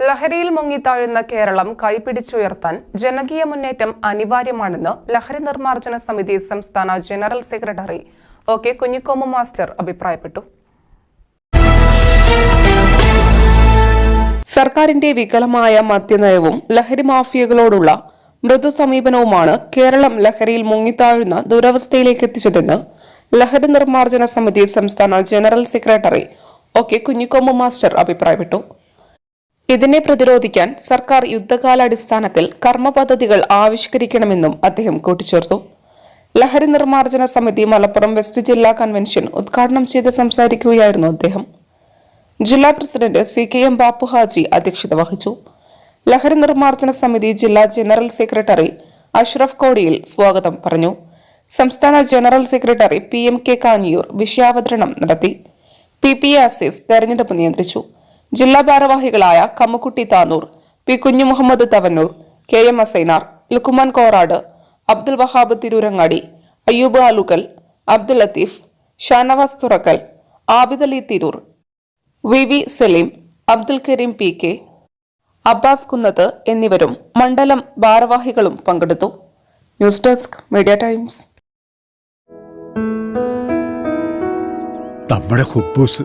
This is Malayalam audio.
ലഹരിയിൽ മുങ്ങിത്താഴുന്ന കേരളം കൈപിടിച്ചുയർത്താൻ ജനകീയ മുന്നേറ്റം അനിവാര്യമാണെന്ന് ലഹരി നിർമ്മാർജന സമിതി സംസ്ഥാന general secretary O K Kunhikomu master അഭിപ്രായപ്പെട്ടു. സർക്കാരിന്റെ വികലമായ മദ്യനയവും ലഹരി മാഫിയകളോടുള്ള മൃദു സമീപനവുമാണ് കേരളം ലഹരിയിൽ മുങ്ങിത്താഴുന്ന ദുരവസ്ഥയിലേക്ക് എത്തിച്ചതെന്ന് ലഹരി നിർമ്മാർജന സമിതി സംസ്ഥാന general secretary O K Kunhikomu master അഭിപ്രായപ്പെട്ടു. ഇതിനെ പ്രതിരോധിക്കാൻ സർക്കാർ യുദ്ധകാലാടിസ്ഥാനത്തിൽ കർമ്മ പദ്ധതികൾ ആവിഷ്കരിക്കണമെന്നും അദ്ദേഹം കൂട്ടിച്ചേർത്തു. ലഹരി നിർമ്മാർജന സമിതി മലപ്പുറം വെസ്റ്റ് ജില്ലാ കൺവെൻഷൻ ഉദ്ഘാടനം ചെയ്ത് സംസാരിക്കുകയായിരുന്നു അദ്ദേഹം. ജില്ലാ president C K M Bappu Haji അധ്യക്ഷത വഹിച്ചു. ലഹരി നിർമ്മാർജന സമിതി ജില്ലാ ജനറൽ സെക്രട്ടറി അഷ്റഫ് കോടിയിൽ സ്വാഗതം പറഞ്ഞു. സംസ്ഥാന general secretary P M K Kanhiyur വിഷയാവതരണം നടത്തി. പി പി എ അസീസ് തെരഞ്ഞെടുപ്പ് നിയന്ത്രിച്ചു. ജില്ലാ ഭാരവാഹികളായ Kammukutty Tanur P Kunhu Muhammad Thavanur K M Asainar Lukman Korad Abdul Wahab Tirurangadi Ayyub Alukkal Abdul Latheef Shanavas Thurakkal Abid Ali Tirur V V Saleem Abdul Kareem P K Abbas Kunnath എന്നിവരും മണ്ഡലം ഭാരവാഹികളും പങ്കെടുത്തു. News desk media times. നമ്മുടെ കുബൂസ്